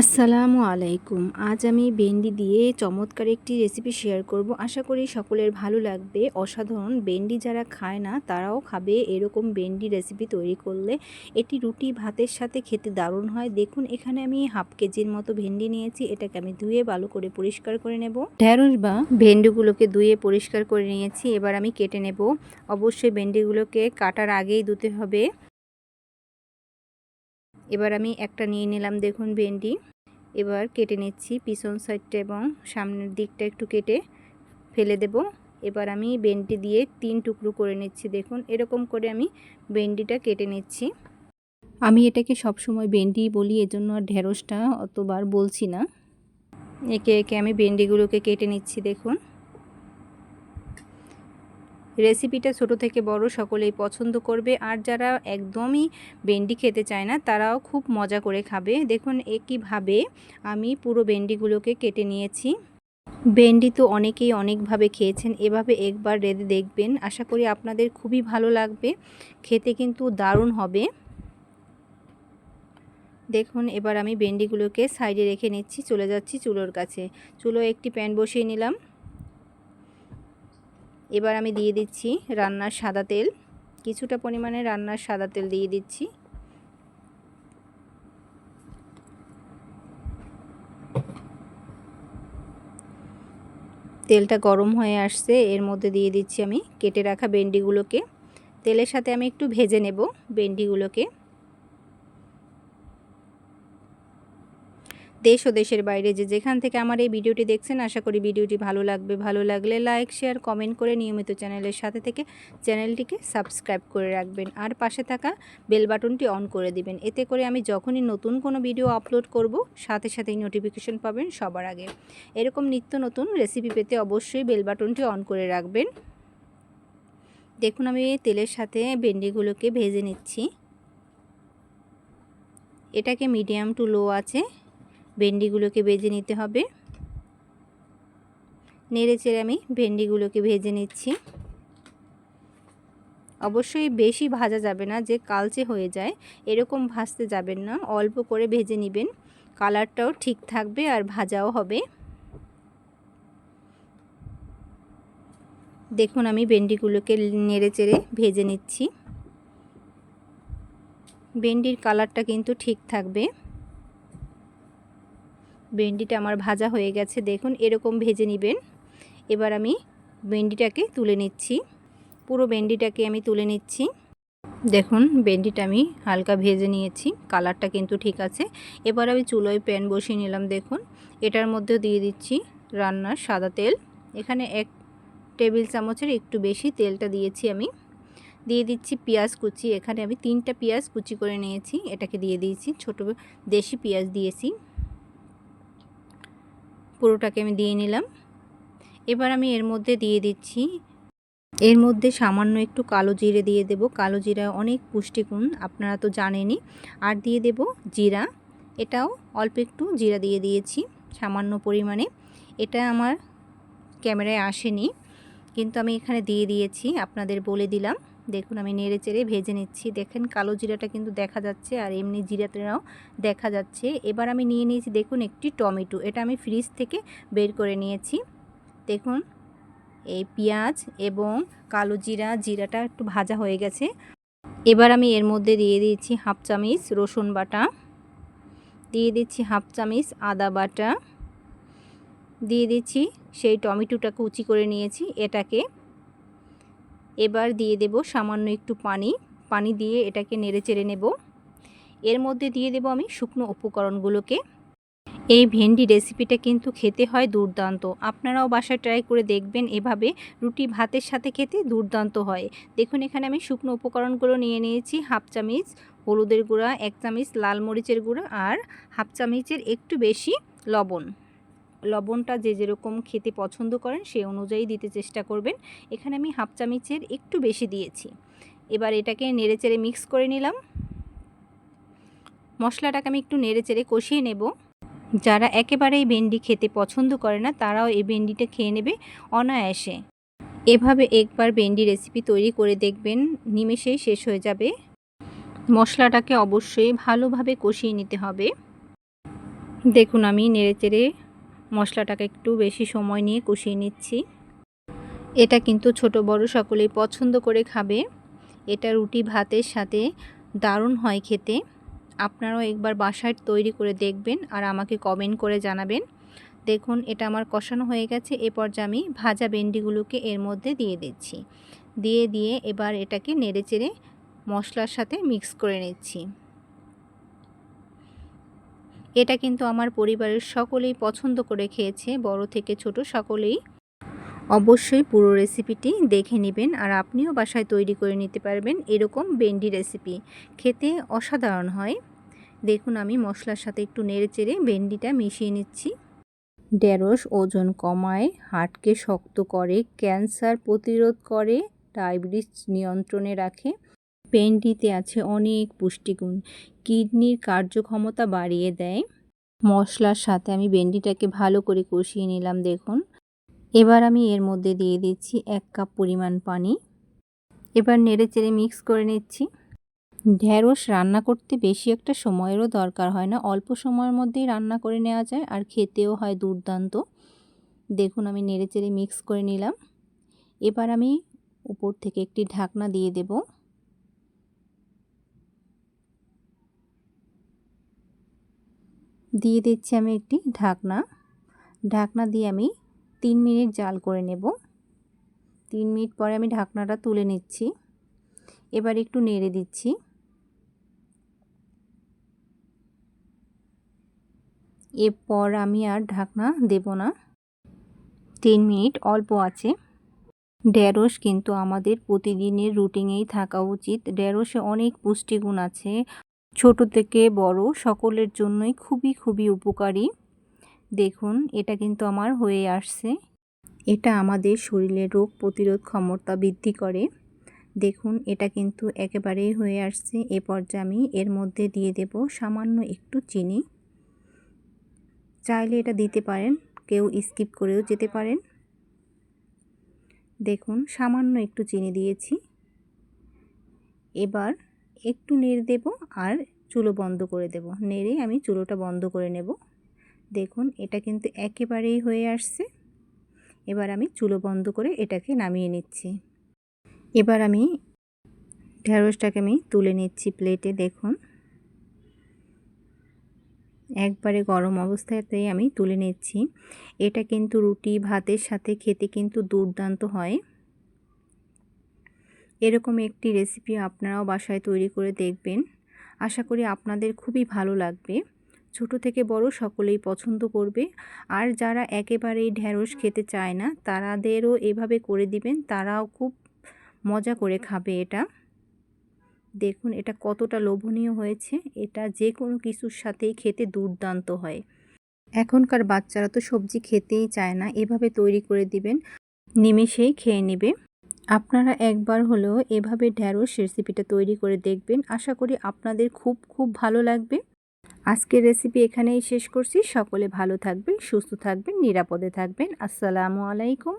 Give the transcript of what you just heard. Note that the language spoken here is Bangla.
আসসালামু আলাইকুম। আজ আমি বেন্ডি দিয়ে চমৎকার একটি রেসিপি শেয়ার করব। আশা করি সকলের ভালো লাগবে। অসাধারণ বেন্ডি যারা খায় না, তারাও খাবে এরকম বেন্ডি রেসিপি তৈরি করলে। এটি রুটি ভাতের সাথে খেতে দারুণ হয়। দেখুন, এখানে আমি হাফ কেজির মতো ভেন্ডি নিয়েছি। এটাকে আমি ধুয়ে ভালো করে পরিষ্কার করে নেব। ঢ্যাঁড়স বা ভেন্ডিগুলোকে ধুয়ে পরিষ্কার করে নিয়েছি। এবার আমি কেটে নেব। অবশ্যই ভেন্ডিগুলোকে কাটার আগেই ধুতে হবে। এবার আমি একটা নিয়ে নিলাম দেখুন ভেন্ডি। এবার কেটে নিচ্ছি পিছন সাইডটা এবং সামনের দিকটা একটু কেটে ফেলে দেব। এবার আমি ভেন্ডি দিয়ে তিন টুকরো করে নিচ্ছি দেখুন, এরকম করে আমি ভেন্ডিটা কেটে নিচ্ছি। আমি এটাকে সবসময় ভেন্ডি বলি, এজন্য আর ঢেঁড়সটা অতবার বলছি না। একে একে আমি ভেন্ডিগুলোকে কেটে নিচ্ছি দেখুন। রেসিপিটা ছোট থেকে বড় সকলেই পছন্দ করবে। আর যারা একদমই বেন্ডি খেতে চায় না, তারাও খুব মজা করে খাবে। দেখুন একইভাবে আমি পুরো বেন্ডিগুলোকে কেটে নিয়েছি। ভেন্ডি তো অনেকেই অনেকভাবে খেয়েছেন, এভাবে একবার রেঁধে দেখবেন। আশা করি আপনাদের খুবই ভালো লাগবে। খেতে কিন্তু দারুণ হবে। দেখুন, এবার আমি ভেন্ডিগুলোকে সাইডে রেখে নিচ্ছি, চলে যাচ্ছি চুলোর কাছে। চুলো একটি প্যান বসিয়ে নিলাম। এবার আমি দিয়ে দিচ্ছি রান্নার সাদা তেল। কিছুটা পরিমাণে রান্নার সাদা তেল দিয়ে দিচ্ছি। তেলটা গরম হয়ে আসছে, এর মধ্যে দিয়ে দিচ্ছি আমি কেটে রাখা ভেন্ডিগুলোকে। তেলের সাথে আমি একটু ভেজে নেব ভেন্ডিগুলোকে। দেশ ও দেশের বাইরে যে যেখান থেকে আমার এই ভিডিওটি দেখছেন, আশা করি ভিডিওটি ভালো লাগবে। ভালো লাগলে লাইক, শেয়ার, কমেন্ট করে নিয়মিত চ্যানেলের সাথে থেকে চ্যানেলটিকে সাবস্ক্রাইব করে রাখবেন। আর পাশে থাকা বেল বাটনটি অন করে দিবেন। এতে করে আমি যখনই নতুন কোনো ভিডিও আপলোড করব, সাথে সাথেই নোটিফিকেশন পাবেন সবার আগে। এরকম নিত্য নতুন রেসিপি পেতে অবশ্যই বেল বাটনটি অন করে রাখবেন। দেখুন, আমি তেলের সাথে ভেন্ডিগুলোকে ভেজে নিচ্ছি। এটাকে মিডিয়াম টু লো আছে। ভেন্ডিগুলোকে ভেজে নিতে হবে। নেড়ে চেড়ে আমি ভেন্ডিগুলোকে ভেজে নিচ্ছি। অবশ্যই বেশি ভাজা যাবে না, যে কালচে হয়ে যায়, এরকম ভাজতে যাবেন না, অল্প করে ভেজে নেবেন। কালারটাও ঠিক থাকবে আর ভাজাও হবে। দেখুন, আমি ভেন্ডিগুলোকে নেড়ে চেড়ে ভেজে নিচ্ছি। ভেন্ডির কালারটা কিন্তু ঠিক থাকবে। ভেন্ডিটা আমার ভাজা হয়ে গেছে। দেখুন, এরকম ভেজে নেবেন। এবার আমি ভেন্ডিটাকে তুলে নিচ্ছি। পুরো ভেন্ডিটাকে আমি তুলে নিচ্ছি। দেখুন, ভেন্ডিটা আমি হালকা ভেজে নিয়েছি। কালারটা কিন্তু ঠিক আছে। এবার আমি চুলোয় প্যান বসিয়ে নিলাম, দেখুন। এটার মধ্যে দিয়ে দিচ্ছি রান্নার সাদা তেল। এখানে এক টেবিল চামচের একটু বেশি তেলটা দিয়েছি আমি। দিয়ে দিচ্ছি পেঁয়াজ কুচি। এখানে আমি তিনটা পেঁয়াজ কুচি করে নিয়েছি। এটাকে দিয়ে দিয়েছি। ছোটো দেশি পেঁয়াজ দিয়েছি। পুরোটাকে আমি দিয়ে নিলাম। এবার আমি এর মধ্যে দিয়ে দিচ্ছি। এর মধ্যে সামান্য একটু কালো জিরে দিয়ে দেব। কালো জিরা অনেক পুষ্টিগুণ, আপনারা তো জানেনই। আর দিয়ে দেব জিরা। এটাও অল্প একটু জিরা দিয়ে দিয়েছি সামান্য পরিমাণে। এটা আমার ক্যামেরায় আসেনি, কিন্তু আমি এখানে দিয়ে দিয়েছি, আপনাদের বলে দিলাম। দেখুন আমি নেড়ে চেড়ে ভেজে নিচ্ছি। দেখেন কালো জিরাটা কিন্তু দেখা যাচ্ছে আর এমনি জিরাটাও দেখা যাচ্ছে। এবার আমি নিয়ে নিয়েছি দেখুন একটি টমেটো। এটা আমি ফ্রিজ থেকে বের করে নিয়েছি। দেখুন এই পেঁয়াজ এবং কালো জিরা, জিরাটা একটু ভাজা হয়ে গেছে। এবার আমি এর মধ্যে দিয়ে দিয়েছি হাফ চামিচ রসুন বাটা। দিয়ে দিচ্ছি হাফ চামিচ আদা বাটা। দিয়ে দিচ্ছি সেই টমেটোটা কুচি করে নিয়েছি এটাকে। এবার দিয়ে দেব সামান্য একটু পানি। পানি দিয়ে এটাকে নেড়ে চেড়ে নেব। এর মধ্যে দিয়ে দেব আমি শুকনো উপকরণগুলোকে। এই ভেন্ডি রেসিপিটা কিন্তু খেতে হয় দুর্দান্ত। আপনারাও বাসায় ট্রাই করে দেখবেন এভাবে রুটি ভাতের সাথে খেতে দুর্দান্ত হয়। দেখুন, এখানে আমি শুকনো উপকরণগুলো নিয়ে নিয়েছি, হাফ চামিচ হলুদের গুঁড়া, এক চামিচ লাল মরিচের গুঁড়া আর হাফ চামিচের একটু বেশি লবণ। লবণটা যে যেরকম খেতে পছন্দ করেন সেই অনুযায়ী দিতে চেষ্টা করবেন। এখানে আমি হাফ চামিচের একটু বেশি দিয়েছি। এবার এটাকে নেড়ে চেড়ে মিক্স করে নিলাম। মশলাটাকে আমি একটু নেড়ে চেড়ে কষিয়ে নেব। যারা একেবারেই ভেন্ডি খেতে পছন্দ করে না, তারাও এই ভেন্ডিটা খেয়ে নেবে অনায়াসে। এভাবে একবার ভেন্ডি রেসিপি তৈরি করে দেখবেন, নিমেষেই শেষ হয়ে যাবে। মশলাটাকে অবশ্যই ভালোভাবে কষিয়ে নিতে হবে। দেখুন, আমি নেড়েচেড়ে মশলাটাকে একটু বেশি সময় নিয়ে কষিয়ে নিচ্ছি। এটা কিন্তু ছোট বড় সকলেই পছন্দ করে খাবে। এটা রুটি ভাতের সাথে দারুণ হয় খেতে। আপনারাও একবার বাসায় তৈরি করে দেখবেন আর আমাকে কমেন্ট করে জানাবেন। দেখুন, এটা আমার কষানো হয়ে গেছে। এ পর্যায়ে আমি ভাজা ভেন্ডিগুলোকে এর মধ্যে দিয়ে দিচ্ছি। দিয়ে দিয়ে এবার এটাকে নেড়েচেড়ে মশলার সাথে মিক্স করে নিচ্ছি। এটা কিন্তু আমার পরিবারের সকলেই পছন্দ করে খেয়েছে, বড় থেকে ছোট সকলেই। অবশ্যই পুরো রেসিপিটি দেখে নেবেন আর আপনিও বাসায় তৈরি করে নিতে পারবেন এরকম বেন্ডি রেসিপি। খেতে অসাধারণ হয়। দেখুন, আমি মশলার সাথে একটু নেড়ে চেড়ে ভেন্ডিটা মিশিয়ে নিচ্ছি। ঢেঁড়স ওজন কমায় হার্টকে শক্ত করে, ক্যান্সার প্রতিরোধ করে, ডায়াবেটিস নিয়ন্ত্রণে রাখে। ভেন্ডিতে আছে অনেক পুষ্টিগুণ। কিডনির কার্যক্ষমতা বাড়িয়ে দেয়। মশলার সাথে আমি ভেন্ডিটাকে ভালো করে কষিয়ে নিলাম, দেখুন। এবার আমি এর মধ্যে দিয়ে দিচ্ছি এক কাপ পরিমাণ পানি। এবার নেড়ে চেড়ে মিক্স করে নিচ্ছি। ঢ্যাঁড়স রান্না করতে বেশি একটা সময়েরও দরকার হয় না, অল্প সময়ের মধ্যেই রান্না করে নেওয়া যায় আর খেতেও হয় দুর্দান্ত। দেখুন, আমি নেড়ে চেড়ে মিক্স করে নিলাম। এবার আমি উপর থেকে একটি ঢাকনা দিয়ে দেব। দিয়ে দিচ্ছি আমি একটি ঢাকনা। ঢাকনা দিয়ে আমি তিন মিনিট জাল করে নেব। তিন মিনিট পরে আমি ঢাকনাটা তুলে নিচ্ছি। এবার একটু নেড়ে দিচ্ছি। এরপর আমি আর ঢাকনা দেব না। তিন মিনিট অল্প আছে। ঢেঁড়স কিন্তু আমাদের প্রতিদিনের রুটিনেই থাকা উচিত। ঢেঁড়সে অনেক পুষ্টিগুণ আছে। ছোট থেকে বড় সকলের জন্যই খুবই খুবই উপকারী। দেখুন, এটা কিন্তু আমার হয়ে আসছে। এটা আমাদের শরীরে রোগ প্রতিরোধ ক্ষমতা বৃদ্ধি করে। দেখুন, এটা কিন্তু একেবারেই হয়ে আসছে। এ পর্যায়ে আমি এর মধ্যে দিয়ে দেব সামান্য একটু চিনি। চাইলে এটা দিতে পারেন, কেউ স্কিপ করেও যেতে পারেন। দেখুন, সামান্য একটু চিনি দিয়েছি। এবার একটু নেড়ে দেব আর চুলো বন্ধ করে দেব। নেড়ে আমি চুলোটা বন্ধ করে নেব। দেখুন, এটা কিন্তু একেবারেই হয়ে আসছে। এবার আমি চুলো বন্ধ করে এটাকে নামিয়ে নিচ্ছি। এবার আমি ঢেঁড়সটাকে আমি তুলে নিচ্ছি প্লেটে। দেখুন, একবারে গরম অবস্থাতেই আমি তুলে নিচ্ছি। এটা কিন্তু রুটি, ভাতের সাথে খেতে কিন্তু দুর্দান্ত হয়। এরকম একটি রেসিপি আপনারাও বাসায় তৈরি করে দেখবেন। আশা করি আপনাদের খুবই ভালো লাগবে। ছোট থেকে বড় সকলেই পছন্দ করবে। আর যারা একেবারেই ঢ্যাঁড়স খেতে চায় না, তারাদেরও এভাবে করে দিবেন, তারাও খুব মজা করে খাবে এটা। দেখুন, এটা কতটা লোভনীয় হয়েছে। এটা যে কোনো কিছুর সাথেই খেতে দুর্দান্ত হয়। এখনকার বাচ্চারা তো সবজি খেতেই চায় না। এভাবে তৈরি করে দিবেন, নিমেষেই খেয়ে নেবে। আপনারা একবার হলেও এভাবে ঢ্যাঁড়স রেসিপিটা তৈরি করে দেখবেন। আশা করি আপনাদের খুব খুব ভালো লাগবে। আজকের রেসিপি এখানেই শেষ করছি। সকলে ভালো থাকবেন, সুস্থ থাকবেন, নিরাপদে থাকবেন। আসসালামু আলাইকুম।